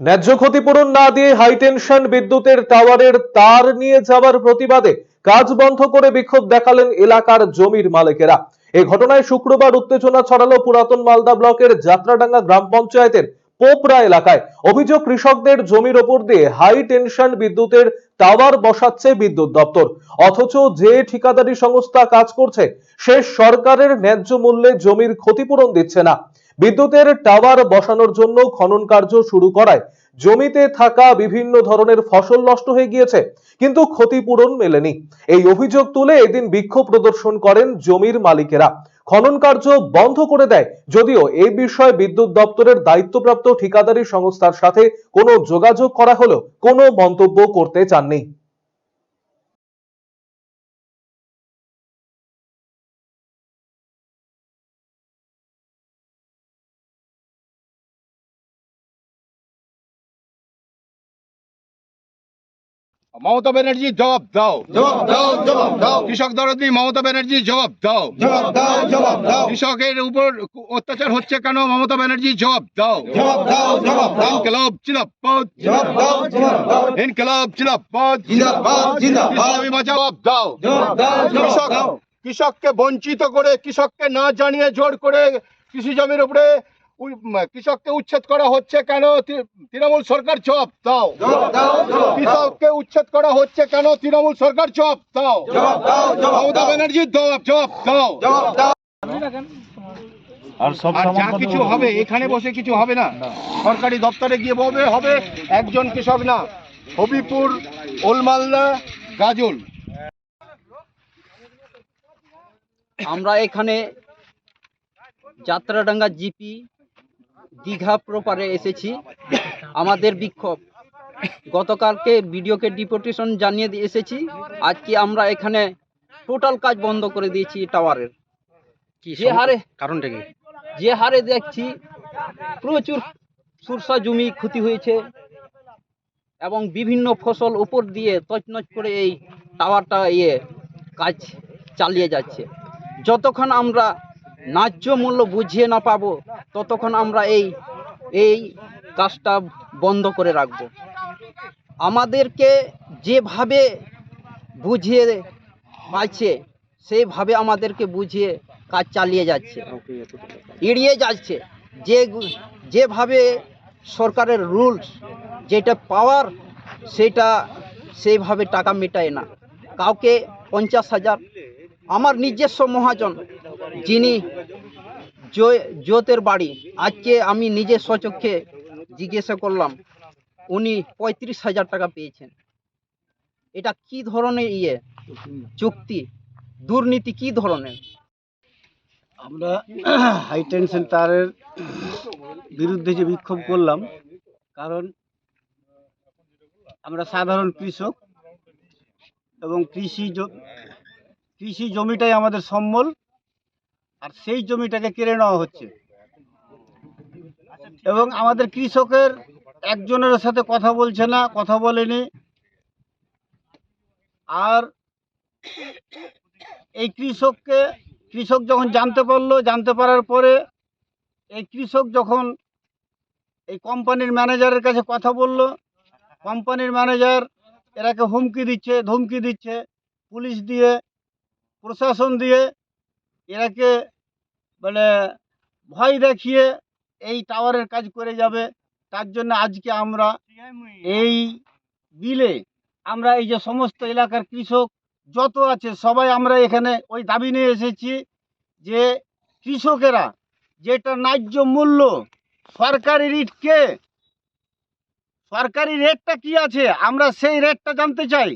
ন্যায্য ক্ষতিপূরণ না দিয়ে হাইটেনশন বিদ্যুতের টাওয়ারের তার নিয়ে যাওয়ার প্রতিবাদে কাজ বন্ধ করে বিক্ষোভ দেখালেন এলাকার জমির মালিকেরা। এ ঘটনায় শুক্রবার উত্তেজনা ছড়ালো পুরাতন মালদা ব্লকের যাত্রাডাঙ্গা গ্রাম পঞ্চায়েতের পোপরা এলাকায়। অভিযোগ, কৃষকদের জমির ওপর দিয়ে হাই টেনশন বিদ্যুতের টাওয়ার বসাচ্ছে বিদ্যুৎ দপ্তর। অথচ যে ঠিকাদারি সংস্থা কাজ করছে, সে সরকারের ন্যায্য মূল্যে জমির ক্ষতিপূরণ দিচ্ছে না। বিদ্যুতের টাওয়ার বসানোর জন্য খনন কার্য শুরু করায়। জমিতে থাকা বিভিন্ন ধরনের ফসল নষ্ট হয়ে গিয়েছে, কিন্তু ক্ষতিপূরণ মেলেনি। এই অভিযোগ তুলে এদিন বিক্ষোভ প্রদর্শন করেন জমির মালিকেরা। খনন কার্য বন্ধ করে দেয়, যদিও এই বিষয়ে বিদ্যুৎ দপ্তরের দায়িত্বপ্রাপ্ত ঠিকাদারি সংস্থার সাথে কোনো যোগাযোগ করা হলেও কোনো মন্তব্য করতে চাননি। মমতা ব্যানার্জি জবাব দাও। জবাব দাও জবাব দাও। কৃষক দরদি মমতা ব্যানার্জি জবাব দাও। জবাব দাও জবাব দাও। কৃষকের উপর অত্যাচার হচ্ছে কেন? মমতা ব্যানার্জি জবাব দাও। জবাব দাও জবাব দাও। ইনকলাব জিন্দাবাদ। জবাব দাও জবাব দাও। ইনকলাব জিন্দাবাদ। জিন্দাবাদ জবাব দাও জবাব দাও। কৃষক কৃষককে বঞ্চিত করে কৃষককে না জানিয়ে জোর করে কৃষি জমির উপরে কৃষককে উচ্ছেদ করা হচ্ছে কেন? তৃণমূল সরকার জবাব দাও। কৃষককে উচ্ছেদ করা হচ্ছে কেন? তৃণমূল সরকার জবাব দাও। জবাব দাও মমতা দাও। ব্যানার্জি জবাব দাও। আর সব যা কিছু হবে এখানে বসে কিছু হবে না। সরকারি দপ্তরে গিয়ে বলবে হবে একজন কৃষক না। হবিপুর ওলমালদা গাজল। আমরা এখানে যাত্রাডাঙ্গা জিপি দীঘা প্রপারে এসেছি। আমাদের বিক্ষোভ। গতকালকে ভিডিওকে ডিপুটেশন জানিয়ে দিয়ে এসেছি। আজকে আমরা এখানে টোটাল কাজ বন্ধ করে দিয়েছি টাওয়ারের যে হারে কারণটা কি? যে হারে দেখছি প্রচুর সুরসা জমি ক্ষতি হয়েছে এবং বিভিন্ন ফসল উপর দিয়ে তছনছ করে এই টাওয়ারটা ইয়ে কাজ চালিয়ে যাচ্ছে। যতক্ষণ আমরা ন্যায্য মূল্য বুঝিয়ে না পাবো, ততক্ষণ আমরা এই এই কাজটা বন্ধ করে রাখব। আমাদেরকে যেভাবে বুঝিয়ে পাচ্ছে সেইভাবে আমাদেরকে বুঝিয়ে কাজ চালিয়ে যাচ্ছে। এড়িয়ে যাচ্ছে। যে যেভাবে সরকারের রুলস, যেটা পাওয়ার, সেটা সেইভাবে টাকা মেটায় না। কাউকে পঞ্চাশ হাজার, আমার নিজস্ব মহাজন, যিনি জোতের বাড়ি। আজকে আমি নিজে স্বচক্ষে জিজ্ঞাসা করলাম, উনি পঁয়ত্রিশ হাজার টাকা পেয়েছেন। এটা কি ধরনের ইয়ে? চুক্তি? দুর্নীতি কি ধরনের? আমরা হাই টেনশন তারের বিরুদ্ধে যে বিক্ষোভ করলাম, কারণ আমরা সাধারণ কৃষক এবং কৃষি কৃষি জমিটাই আমাদের সম্বল। আর সেই জমিটাকে কেড়ে নেওয়া হচ্ছে। এবং আমাদের কৃষকের একজনের সাথে কথা বলছে না, কথা বলেনি। আর এই কৃষককে, কৃষক যখন জানতে পারল, জানতে পারার পরে এই কৃষক যখন এই কোম্পানির ম্যানেজারের কাছে কথা বলল, কোম্পানির ম্যানেজার এরাকে হুমকি দিচ্ছে, ধমকি দিচ্ছে, পুলিশ দিয়ে, প্রশাসন দিয়ে এরাকে মানে ভয় দেখিয়ে এই টাওয়ারের কাজ করে যাবে। তার জন্য আজকে আমরা এই বিলে আমরা এই যে সমস্ত এলাকার কৃষক যত আছে সবাই আমরা এখানে ওই দাবি নিয়ে এসেছি যে কৃষকেরা যেটা ন্যায্য মূল্য সরকারি রেটকে সরকারি রেটটা কি আছে? আমরা সেই রেটটা জানতে চাই।